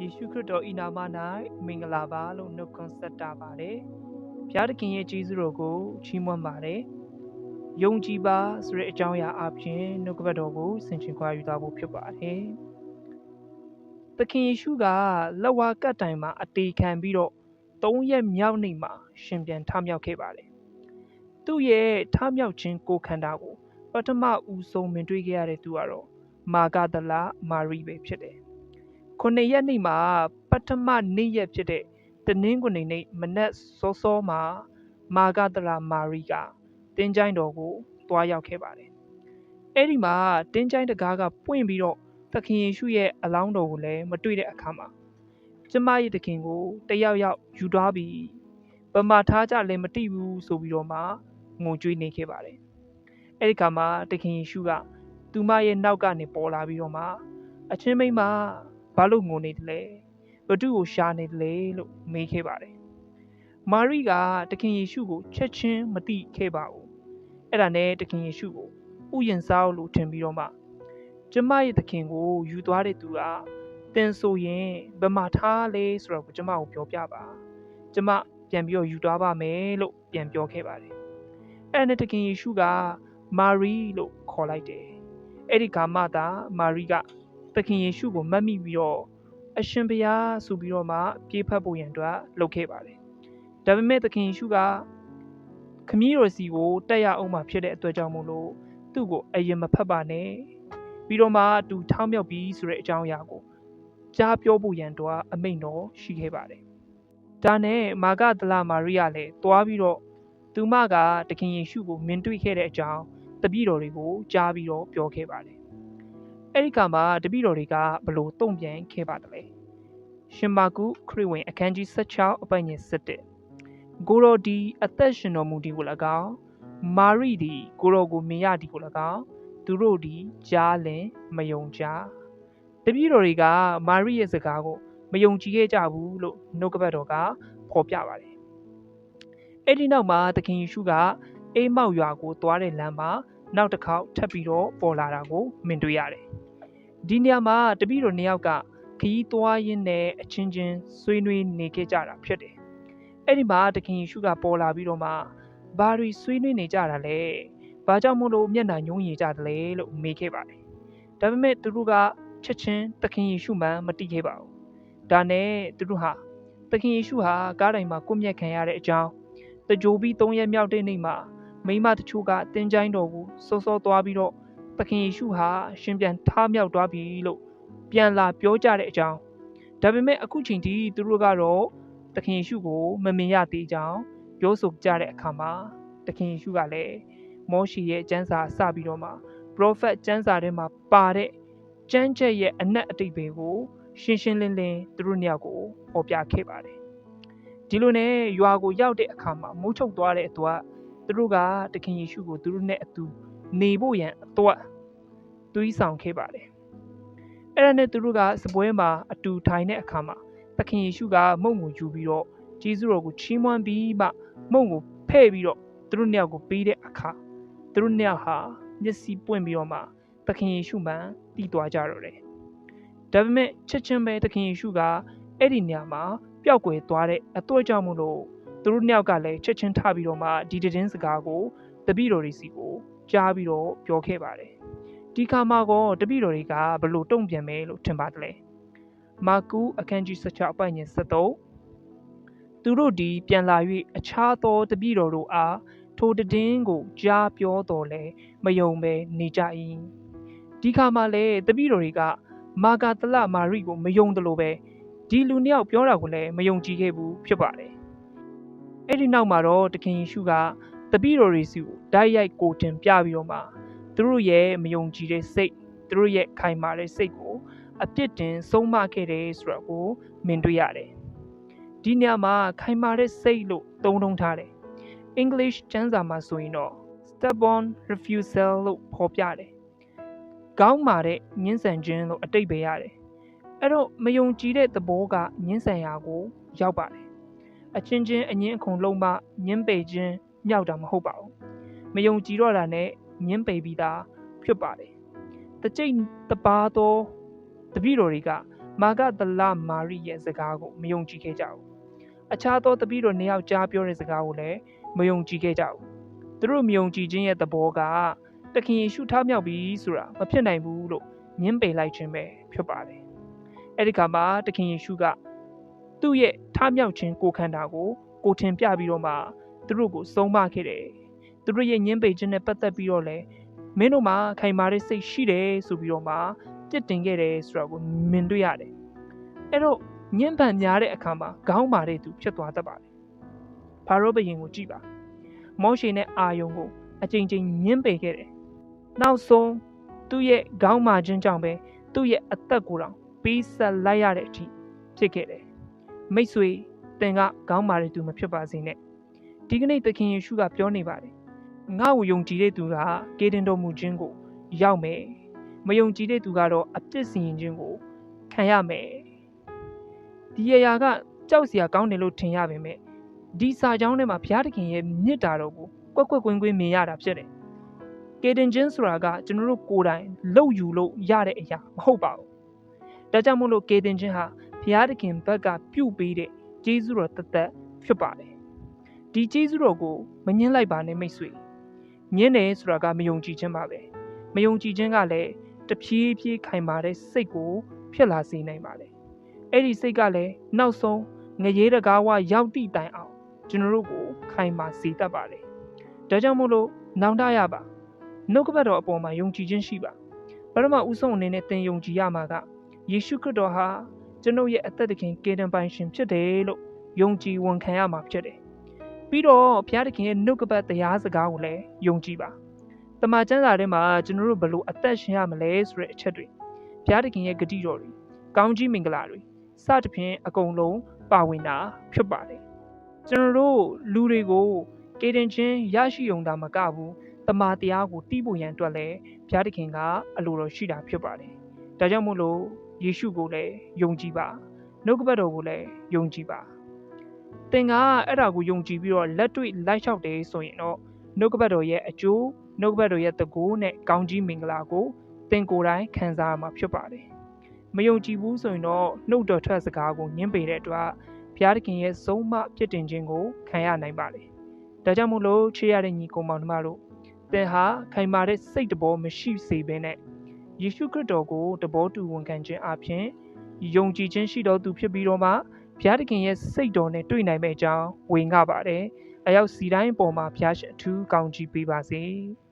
ယေရှုခရစ်တော်ဤနာမ၌မင်္ဂလာပါလို့နှုတ်ခွန်းဆက်တာပါတယ်။ဘုရားသခင်ရဲ့ကျေးဇူးတော်ကိုချီးမွမ်းပါတယ်။ယုံကြည်ပါဆိုတဲ့အကြောင်းအရာအပြင်နှုတ်ကပတ်တော်ကိုဆင်ခြင်ခွာယူသွားဖို့ဖြစ်ပါတယ်။သခင်ယေရှုကလက်ဝါးကပ်တိုင်မှာအသေးခံပြီးတော့၃ရက်မြောက်နေ့မှာရှင်ပြန်ထမြောက်ခဲ့ပါတယ်။သူ့ရဲ့ထမြောက်ခြင်းကိုခန္ဓာကိုပထမဦးဆုံးမြင်တွေ့ခဲ့ရတဲ့သူကတော့မာဂဒလမာရီပဲဖြစ်တယ်။ ခုနှစ်ရက်နေ့မှာပထမနေ့ရက်ဖြစ်တဲ့တနင်္ဂနွေနေ့မနက်စောစောမှာမာဂဒလမာရီကတင်းချိုင်းတော်ကိုတွားရောက်ခဲ့ပါတယ်။အဲ့ဒီမှာတင်းချိုင်းတကားကပွင့်ပြီးတော့သခင်ယေရှုရဲ့အလောင်းတော်ကိုလည်းမတွေ့တဲ့အခါမှာကျမရဲ့သခင်ကိုတယောက်ယောက်ယူသွားပြီးဗမာထားကြလည်းမတိဘူးဆိုပြီးတော့မှငုံကြွေးနေခဲ့ပါတယ်။အဲ့ဒီခါမှာသခင်ယေရှုကသူမရဲ့နောက်ကနေပေါ်လာပြီးတော့မှအချင်းမိန်းမ ဘာလို့ငိုနေတယ်လဲဘသူကိုရှာနေတယ်လဲလို့မေးခဲ့ပါတယ်မာရိကတခင်ယေရှုကိုချက်ချင်းမသိခဲ့ပါဘူးအဲ့ဒါနဲ့တခင်ယေရှုကိုဥယျာဉ်စားလို့ထင်ပြီးတော့မှကျမရဲ့သခင်ကိုယူသွားတဲ့သူကတင်ဆိုရင်ဘယ်မှာထားလဲဆိုတော့ကျမကိုပြောပြပါကျမပြန်ပြီးတော့ယူသွားပါမယ်လို့ပြန်ပြောခဲ့ပါတယ်အဲ့ဒါနဲ့တခင်ယေရှုကမာရီလို့ခေါ်လိုက်တယ်အဲ့ဒီကမှသာမာရိက သခင်ယေရှုကိုမတ်မိပြီးတော့အရှင်ဘုရားဆိုပြီးတော့မှပြေးဖတ်ဖို့ရန်အတွက်လုပ်ခဲ့ပါတယ်။ဒါပေမဲ့သခင်ယေရှုကခမည်းတော်စီကိုတက်ရအောင်မှဖြစ်တဲ့အတွက်ကြောင့်မို့လို့သူ့ကိုအရင်မဖတ်ပါနဲ့ပြီးတော့မှသူထောင်းမြောက်ပြီးဆိုတဲ့အကြောင်းအရာကိုကြားပြောဖို့ရန်အတွက်အမိန့်တော်ရှိခဲ့ပါတယ်။ဒါနဲ့မာဂဒလမာရိယလည်းသွားပြီးတော့သူမကတခင်ယေရှုကိုမြင်တွေ့ခဲ့တဲ့အကြောင်းတပည့်တော်တွေကိုကြားပြီးတော့ပြောခဲ့ပါတယ်။ အဲဒီကမှာတပည့်တော်တွေကဘလို့တုံ့ပြန်ခဲ့ပါတယ်လဲ။ရှင်မာကုခရစ်ဝင်အခန်းကြီး16အပိုင်ငယ်7ကိုရိုဒီအသက်ရှင်တော်မူသည်ကို၎င်းမာရိဒီကိုရိုကိုမြင်ရသည်ကို၎င်းသူတို့ဒီကြားလင်မယုံကြတပည့်တော်တွေကမာရိရဲ့စကားကိုမယုံကြည်ခဲ့ကြဘူးလို့နှုတ်ကပတ်တော်ကဖော်ပြပါတယ်။အဲ့ဒီနောက်မှာသခင်ယေရှုကအိမ်မောက်ရွာကိုသွားတဲ့လမ်းမှာ နောက်တစ်ခေါက်ထပ်ပြီးတော့ပေါ်လာတာကိုမြင်တွေ့ရတယ်။ဒီနေရာမှာတပည့်တော်နှစ်ယောက်ကခရီးသွားရင်းနဲ့အချင်းချင်းဆွေးနွေးနေခဲ့ကြတာဖြစ်တယ်။အဲ့ဒီမှာတခင်ယေရှုကပေါ်လာပြီးတော့မှဘာတွေဆွေးနွေးနေကြတာလဲ။ဘာကြောင့်မို့လို့မျက်နှာညှိုးရည်ကြတယ်လဲလို့မေးခဲ့ပါတယ်။ဒါပေမဲ့သူတို့ကချက်ချင်းသခင်ယေရှုမှမသိခဲ့ပါဘူး။ဒါနဲ့သူတို့ဟာသခင်ယေရှုဟာကားတိုင်းမှာကိုမျက်ခံရတဲ့အကြောင်းတကြိုပြီး၃ရက်မြောက်တဲ့နေ့မှာ မိမတချို့ကတင်းချိုင်းတော်ကိုစောစောသွားပြီးတော့သခင်ယေရှုဟာရှင်ပြန်ထားမြောက်သွားပြီလို့ပြန်လာပြောကြတဲ့အကြောင်းဒါပေမဲ့အခုချိန်ထိသူတို့ကတော့သခင်ယေရှုကိုမမြင်ရသေးကြောင်းပြောဆိုကြတဲ့အခါမှာသခင်ယေရှုကလည်းမောရှိရဲ့ကျမ်းစာစပြီးတော့မှ prophet ကျမ်းစာထဲမှာပါတဲ့ကျမ်းချက်ရဲ့အနက်အတိတ်တွေကိုရှင်းရှင်းလင်းလင်းသူတို့နှစ်ယောက်ကိုပေါ်ပြခဲ့ပါတယ်ဒီလိုနဲ့ရွာကိုရောက်တဲ့အခါမှာမိုးချုပ်သွားတဲ့အတွက် သူတို့ကတခင်ယေရှုကိုသူတို့နဲ့အတူနေဖို့ရန်အတွက်သွေးဆောင်ခဲ့ပါတယ်အဲ့ဒါနဲ့သူတို့ကစပွဲမှာအတူထိုင်တဲ့အခါမှာသခင်ယေရှုကမုံကိုယူပြီးတော့ဂျေဇုတော်ကိုချီးမွမ်းပြီးမှမုံကိုဖဲ့ပြီးတော့သူတို့နှစ်ယောက်ကိုပေးတဲ့အခါသူတို့နှစ်ယောက်ဟာမျက်စိပွင့်ပြီးတော့မှသခင်ယေရှုမှန်တည်သွားကြတော့တယ်ဒါပေမဲ့ချက်ချင်းပဲသခင်ယေရှုကအဲ့ဒီနေရာမှာပျောက်ကွယ်သွားတဲ့အတော့ကြောင့်မို့လို့ သူတို့နှစ်ယောက်ကလည်းချက်ချင်းထပြီးတော့မှဒီတည်င်းစကားကိုတပည့်တော်တွေစီကိုကြားပြီးတော့ပြောခဲ့ပါတယ်ဒီခါမှာကောတပည့်တော်တွေကဘလို့တုံ့ပြန်မယ်လို့ထင်ပါတယ်လဲမာကုအခန်းကြီး16အပိုင်ငယ်73သူတို့ဒီပြန်လာ၍အခြားသောတပည့်တော်တို့အားထိုတည်င်းကိုကြားပြောတော်လဲမယုံပဲနေကြ၏ဒီခါမှာလေတပည့်တော်တွေကမာဂတလမာရိကိုမယုံတယ်လို့ပဲဒီလူနှစ်ယောက်ပြောတာကိုလည်းမယုံကြည်ခဲ့ဘူးဖြစ်ပါတယ် အဲ့ဒီနောက်မှာတော့တခင်ယေရှုကတပည့်တော်တွေစီကိုဓာတ်ရိုက်ကိုတင်ပြပြီးတော့မှသူတို့ရဲ့မယုံကြည်တဲ့စိတ်သူတို့ရဲ့ခိုင်မာတဲ့စိတ်ကိုအပြစ်တင်ဆုံးမခဲ့တယ်ဆိုတော့ကိုမြင်တွေ့ရတယ်ဒီညမှာခိုင်မာတဲ့စိတ်လို့သုံးနှုန်းထားတယ် English ကျမ်းစာမှာဆိုရင်တော့ stubborn refusal လို့ဖော်ပြတယ်ကောင်းမာတဲ့ညှင်းဆန်ခြင်းလို့အတိတ်ပဲရတယ်အဲ့တော့မယုံကြည်တဲ့သဘောကညှင်းဆန်ရာကို ရောက်ပါတယ် အချင်းချင်းအငင်းအခုံလုံးမညင်းပေခြင်းမြောက်တာမဟုတ်ပါဘူးမယုံကြည်တော့တာနဲ့ညင်းပေပြီးသားဖြစ်ပါတယ်တကြိတ်တပါသောတပည့်တော်တွေကမာဂဒလမာရိရဲ့စကားကိုမယုံကြည်ခဲ့ကြဘူးအခြားသောတပည့်တော်နှစ်ယောက်ကြားပြောတဲ့စကားကိုလည်းမယုံကြည်ခဲ့ကြဘူးသူတို့မယုံကြည်ခြင်းရဲ့သဘောကတခင်ယေရှုထားမြောက်ပြီဆိုတာမဖြစ်နိုင်ဘူးလို့ညင်းပယ်လိုက်ခြင်းပဲဖြစ်ပါတယ်အဲ့ဒီခါမှာတခင်ယေရှုက သူ့ရဲ့ထားမြောက်ခြင်းကိုခန္ဓာကိုကိုထင်ပြပြီးတော့မှသူတို့ကိုဆုံးမခဲ့တယ်သူတို့ရဲ့ညင်းပယ်ခြင်းနဲ့ပတ်သက်ပြီးတော့လည်းမင်းတို့မှာခိုင်မာတဲ့စိတ်ရှိတယ်ဆိုပြီးတော့မှပြစ်တင်ခဲ့တယ်ဆိုတာကိုမြင်တွေ့ရတယ်အဲ့တော့ညှဉ်းပန်းများတဲ့အခါမှာခေါင်းမာတဲ့သူဖြစ်သွားတတ်ပါတယ်ဖာရောဘုရင်ကိုကြည့်ပါမောရှေနဲ့အာယုံကိုအကြိမ်ကြိမ်ညှဉ်းပယ်ခဲ့တယ်နောက်ဆုံးသူ့ရဲ့ခေါင်းမာခြင်းကြောင့်ပဲသူ့ရဲ့အသက်ကိုတောင်ပေးဆက်လိုက်ရတဲ့အထိဖြစ်ခဲ့တယ် မိတ်ဆွေတင်ကခေါင်းမာတဲ့သူမဖြစ်ပါစေနဲ့ဒီကနေ့သခင်ယေရှုကပြောနေပါတယ်ငါ့ကိုယုံကြည်တဲ့သူကကေတင်တော်မူခြင်းကိုရောက်မယ်မယုံကြည်တဲ့သူကတော့အပြစ်စီရင်ခြင်းကိုခံရမယ်ဒီရရာကကြောက်စရာကောင်းတယ်လို့ထင်ရပေမဲ့ဒီစာကြောင်းထဲမှာဘုရားသခင်ရဲ့မြစ်တာတော်ကိုကွက်ကွက်ကွင်းကွင်းမြင်ရတာဖြစ်တယ်ကေတင်ချင်းဆိုတာကကျွန်တော်တို့ကိုယ်တိုင်လှုပ်ယူလို့ရတဲ့အရာမဟုတ်ပါဘူးဒါကြောင့်မို့လို့ကေတင်ချင်းဟာ ဘုရားသခင်ဘက်ကပြုတ်ပေးတဲ့ကျေးဇူးတော်တသက်ဖြစ်ပါတယ်ဒီကျေးဇူးတော်ကိုမငင်းလိုက်ပါနဲ့မိတ်ဆွေညင်းတယ်ဆိုတာကမယုံကြည်ခြင်းပါပဲမယုံကြည်ခြင်းကလည်းတဖြည်းဖြည်းခိုင်မာတဲ့စိတ်ကိုဖြစ်လာစေနိုင်ပါတယ်အဲ့ဒီစိတ်ကလည်းနောက်ဆုံးငရေတကားဝရောက်တိတိုင်အောင်ကျွန်တော်တို့ကိုခိုင်မာစေတတ်ပါတယ်ဒါကြောင့်မို့လို့နောင်တရပါနှုတ်ကပတ်တော်အပေါ်မှာယုံကြည်ခြင်းရှိပါပရမဥဆုံးအနေနဲ့သင်ယုံကြည်ရမှာကယေရှုခရစ်တော်ဟာ ကျွန်ုပ်ရဲ့အသက်သခင်ကေတံပိုင်ရှင်ဖြစ်တယ်လို့ယုံကြည်ဝန်ခံရမှာဖြစ်တယ်ပြီးတော့ဘုရားသခင်ရဲ့နှုတ်ကပတ်တရားစကားကိုလည်းယုံကြည်ပါတမန်ကျမ်းစာထဲမှာကျွန်တော်တို့ဘယ်လိုအသက်ရှင်ရမလဲဆိုတဲ့အချက်တွေဘုရားသခင်ရဲ့ဂတိတော်တွေကောင်းကြီးမင်္ဂလာတွေစသဖြင့်အကုန်လုံးပါဝင်တာဖြစ်ပါတယ်ကျွန်တော်တို့လူတွေကိုကေတင်ချင်းရရှိုံတာမကဘူးတမာတရားကိုတီးဖို့ရန်အတွက်လည်းဘုရားသခင်ကအလိုတော်ရှိတာဖြစ်ပါတယ်ဒါကြောင့်မို့လို့ ယေရှုကိုလည်းယုံကြည်ပါနှုတ်ကပတ်တော်ကိုလည်းယုံကြည်ပါသင်ကအဲ့ဒါကိုယုံကြည်ပြီးတော့လက်တွေ့လိုက်လျှောက်တယ်ဆိုရင်တော့နှုတ်ကပတ်တော်ရဲ့အကျိုးနှုတ်ကပတ်တော်ရဲ့တကိုးနဲ့ကောင်းကြီးမင်္ဂလာကိုသင်ကိုယ်တိုင်ခံစားရမှာဖြစ်ပါတယ်။မယုံကြည်ဘူးဆိုရင်တော့နှုတ်တော်ထွက်စကားကိုညှင်းပေတဲ့အတွက်ဘုရားသခင်ရဲ့ဆုံးမဖြစ်တင်ခြင်းကိုခံရနိုင်ပါလေ။ဒါကြောင့်မို့လို့ချေရတဲ့ညီကောင်မောင်နှမတို့သင်ဟာခိုင်မာတဲ့စိတ်တဘောမရှိစေဘဲနဲ့ ယေရှုခရစ်တော်ကိုတဘောတူဝန်ခံခြင်းအပြင်ယုံကြည်ခြင်းရှိတော်သူဖြစ်ပြီးတော့မှဘုရားသခင်ရဲ့စိတ်တော်နဲ့တွေ့နိုင်မယ့်အကြောင်းဝင်ငှပါတယ်။အရောက်စီတိုင်းပေါ်မှာဘုရားရှင်အထူးကောင်းချီးပေးပါစေ။